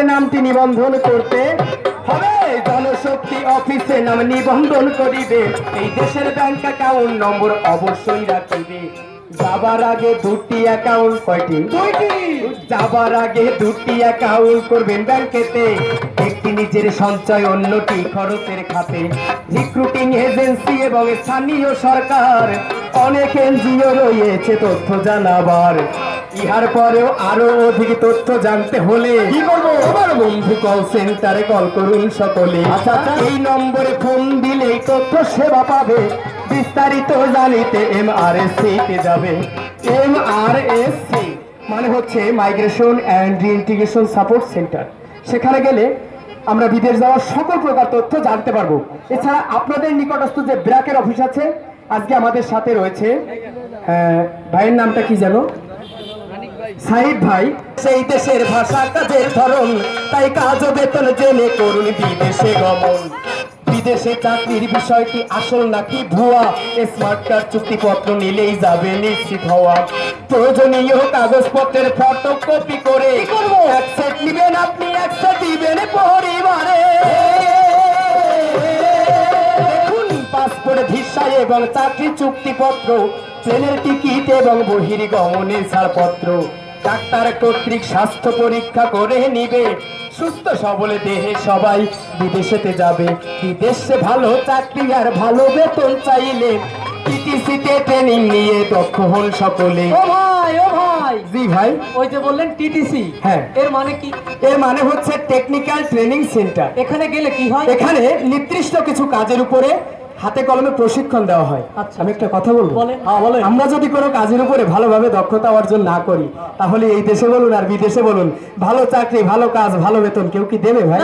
ব্যাংকের নামটি নিবন্ধন করতে হবে। জনশক্তি অফিসে নাম নিবন্ধন করিবে। এই দেশের ব্যাংক অ্যাকাউন্ট নম্বর অবশ্যই রাখিবে। যাবার আগে দুটি অ্যাকাউন্ট কয়টি? দুইটি। যাবার আগে দুটি অ্যাকাউন্ট করবেন ব্যাংকেতে একটি নিজের সঞ্চয় অন্যটি খরচের খাতে। রিক্রুটিং এজেন্সি এবং স্থানীয় সরকার অনেক এনজিও রয়েছে তথ্য জানাবার। ইহার পরেও আরও অধিক তথ্য জানতে হলে কি করব? আমার বন্ধু কল সেন্টারে কল করুন সকলে। আচ্ছা এই নম্বরে ফোন দিলেই তথ্য সেবা পাবে। বিস্তারিত জানিতে এম আর এস তে যাবে। এম আর এস সি মানে হচ্ছে migration and reintegration support centre সেখানে গেলে আমরা বিদেশ যাওয়ার সকল প্রকার তথ্য জানতে পারব। এছাড়া আপনাদের নিকটস্থ যে ব্র্যাকের অফিস আছে আজকে আমাদের সাথে রয়েছে ভাইয়ের নামটা কি জানো সাহিদ ভাই সেই দেশের ভাষা কাজের ধরন তাই কাজ বেতন জেনে করুন বিদেশে গমন। বিদেশে চাকরির বিষয়টি আসল নাকি ভুয়া? স্মার্ট কার্ড চুক্তিপত্র নিলেই যাবে নিশ্চিত হওয়া। প্রয়োজনীয় কাগজপত্রের ফটো কপি করে এক সেট নিবেন আপনি এক সেট দিবেন পরিবারে। দেখুন পাসপোর্ট ভিসা এবং চাকরি চুক্তিপত্র প্লেনের টিকিট এবং বহির্গমনের ছাড়পত্র। ডাক্তার কর্তৃক স্বাস্থ্য পরীক্ষা করে নিবে। সুস্থ সবলে দেহে সবাই বিদেশেতে যাবে। বিদেশে ভালো চাকরি আর ভালো বেতন চাইলে টিটিসিতে ট্রেনিং নিয়ে দক্ষ হন সকলে। ও ভাই ও ভাই। জি ভাই। ওই যে বললেন টিটিসি। হ্যাঁ। এর মানে কি? এর মানে হচ্ছে টেকনিক্যাল ট্রেনিং সেন্টার। এখানে গেলে কি হয়? এখানে নির্দিষ্ট কিছু কাজের উপরে হাতে কলমে প্রশিক্ষণ দেওয়া হয় আচ্ছা। আমি একটা কথা বলব। হ্যাঁ। আমরা যদি কোনো কাজের উপরে ভালোভাবে দক্ষতা অর্জন না করি তাহলে এই দেশে বলুন আর বিদেশে বলুন ভালো চাকরি ভালো কাজ ভালো বেতন কেউ কি দেবে ভাই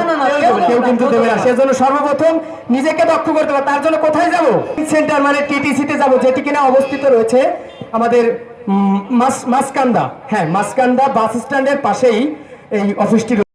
কেউ কিন্তু দেবে না সেজন্য সর্বপ্রথম নিজেকে দক্ষ করতে হবে তার জন্য কোথায় যাব সেন্টার মানে টিটিসিতে যাব যেটি কিনা অবস্থিত রয়েছে আমাদের মাস মাসকান্দা হ্যাঁ মাসকান্দা বাস স্ট্যান্ডের পাশেই এই অফিসটি।